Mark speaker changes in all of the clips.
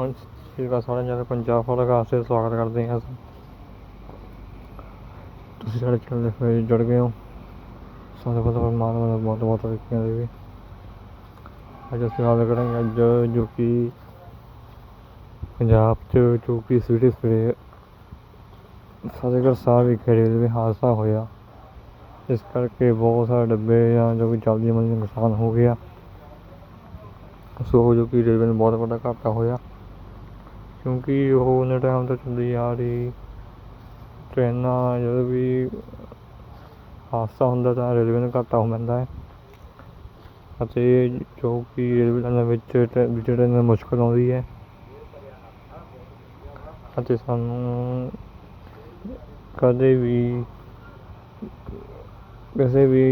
Speaker 1: ਹੁਣ ਸ਼੍ਰੀ ਅਕਾਲ ਸਾਰਿਆਂ ਜਗ੍ਹਾ ਪੰਜਾਬ ਫੋਲੋ ਕਾਸਟ ਸਵਾਗਤ ਕਰਦੇ ਹਾਂ ਅਸੀਂ। ਤੁਸੀਂ ਸਾਡੇ ਚੈਨਲ ਤੇ ਜੁੜ ਗਏ ਹੋ। ਸਾਰੇ ਬਹੁਤ ਪਰਮਾਤਮਾ ਦਾ ਬਹੁਤ ਬਹੁਤ ਤਰੀਕਿਆਂ ਦੇ ਵੀ। ਅੱਜ ਅਸੀਂ ਗੱਲ ਕਰਾਂਗੇ ਅੱਜ ਜੋ ਕਿ ਪੰਜਾਬ 'ਚ ਜੋ ਕਿ ਸਵੇਰੇ ਸਵੇਰੇ ਫਤਿਹਗੜ੍ਹ ਸਾਹਿਬ ਵਿਖੇ ਰੇਲਵੇ ਹਾਦਸਾ ਹੋਇਆ। ਇਸ ਕਰਕੇ ਬਹੁਤ ਸਾਰੇ ਡੱਬੇ ਜਾਂ ਜੋ ਕਿ ਚੱਲਦੀ ਮੰਦੀ ਦਾ ਨੁਕਸਾਨ ਹੋ ਗਿਆ। ਸੋ ਜੋ ਕਿ ਰੇਲਵੇ ਨੂੰ ਬਹੁਤ ਵੱਡਾ ਘਾਟਾ ਹੋਇਆ। ਕਿਉਂਕਿ ਉਹ ਉਨੇ ਟਾਈਮ ਤੋਂ ਚੱਲਦੀ ਆ ਰਹੀ। ਟ੍ਰੇਨਾਂ, ਜਦੋਂ ਵੀ ਹਾਦਸਾ ਹੁੰਦਾ ਤਾਂ ਰੇਲਵੇ ਨੂੰ ਘਾਟਾ ਹੋ ਪੈਂਦਾ ਹੈ। ਅਤੇ ਜੋ ਕਿ ਰੇਲਵੇ ਲਾਈਨਾਂ ਵਿੱਚ ਟ੍ਰੈ- ਵਿੱਚ ਟ੍ਰੇਨਾਂ ਮੁਸ਼ਕਲ ਆਉਂਦੀ ਹੈ। ਅਤੇ ਸਾਨੂੰ ਕਦੇ ਵੀ ਕਿਸੇ ਵੀ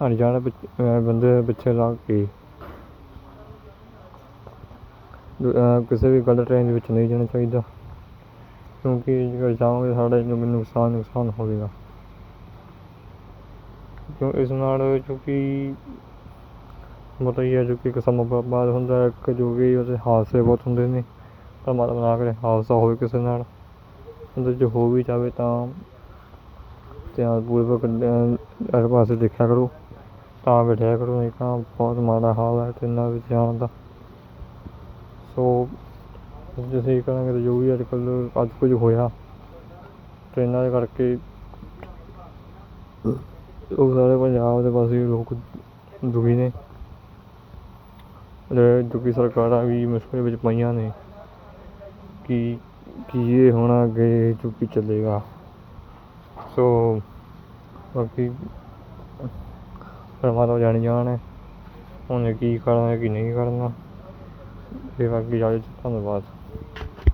Speaker 1: ਅਣਜਾਣ ਪਿੱਛ- ਬੰਦੇ ਦੇ ਪਿੱਛੇ ਲੱਗ ਕੇ ਦ- ਅਹ ਕਿਸੇ ਵੀ ਗਲਤ ਟ੍ਰੇਨ ਦੇ ਵਿੱਚ ਨਹੀਂ ਜਾਣਾ ਚਾਹੀਦਾ। ਕਿਉਂਕਿ ਜੇਕਰ ਜਾਓਗੇ, ਸਾਡੇ ਨੂੰ ਨੁਕਸਾਨ ਨੁਕਸਾਨ ਹੋਵੇਗਾ ਕਿਉਂ ਇਸ ਨਾਲ ਜੋ ਕਿ ਮਤਲਬ ਹੀ ਹੈ ਜੋ ਕਿ ਇੱਕ ਸਮਾਂ ਬਾ- ਹੁੰਦਾ ਹੈ, ਇੱਕ ਜੋ ਕਿ ਉਹਦੇ ਹਾਦਸੇ ਬਹੁਤ ਹੁੰਦੇ ਨੇ ਪਰਮਾਤਮਾ ਨਾ ਕਰੇ ਹਾਦਸਾ ਹੋਵੇ ਕਿਸੇ ਨਾਲ, ਉਹਦੇ ਜੋ ਹੋ ਵੀ ਜਾਵੇ ਤਾਂ ਧਿਆਨ ਪੂਰਵਕ ਹਰ ਪਾਸੇ ਦੇਖਿਆ ਕਰੋ। ਤਾਂ ਬੈਠਿਆ ਕਰੋ, ਨਹੀਂ ਤਾਂ ਬਹੁਤ ਮਾੜਾ ਹਾਲ ਹੈ ਟ੍ਰੇਨਾਂ ਵਿੱਚ ਜਾਣ ਦਾ। ਸੋ ਜੇ ਅਸੀਂ ਕਰਾਂਗੇ ਤਾਂ ਜੋ ਵੀ ਅੱਜ ਕੱਲ੍ਹ ਅੱਜ ਕੁਝ ਹੋਇਆ ਟ੍ਰੇਨਾਂ ਦੇ ਕਰਕੇ ਉਹ ਸਾਰੇ ਪੰਜਾਬ ਦੇ ਪਾਸੇ ਲੋਕ ਦੁਖੀ ਨੇ। ਤੇ ਜੋ ਕਿ ਸਰਕਾਰਾਂ ਵੀ ਮੁਸ਼ਕਲ ਵਿੱਚ ਪਈਆਂ ਨੇ ਕਿ ਕੀ ਇਹ ਹੁਣ ਅੱਗੇ ਜੋ ਕਿ ਚੱਲੇਗਾ। ਸੋ ਬਾਕੀ ਪਰਮਾਤਮਾ ਜਾਣੀ ਜਾਣ ਹੈ ਉਹਨੇ ਕੀ ਕਰਨਾ ਕੀ ਨਹੀਂ ਕਰਨਾ। ਤੇ ਬਾਕੀ ਜਾਣੇ ਧੰਨਵਾਦ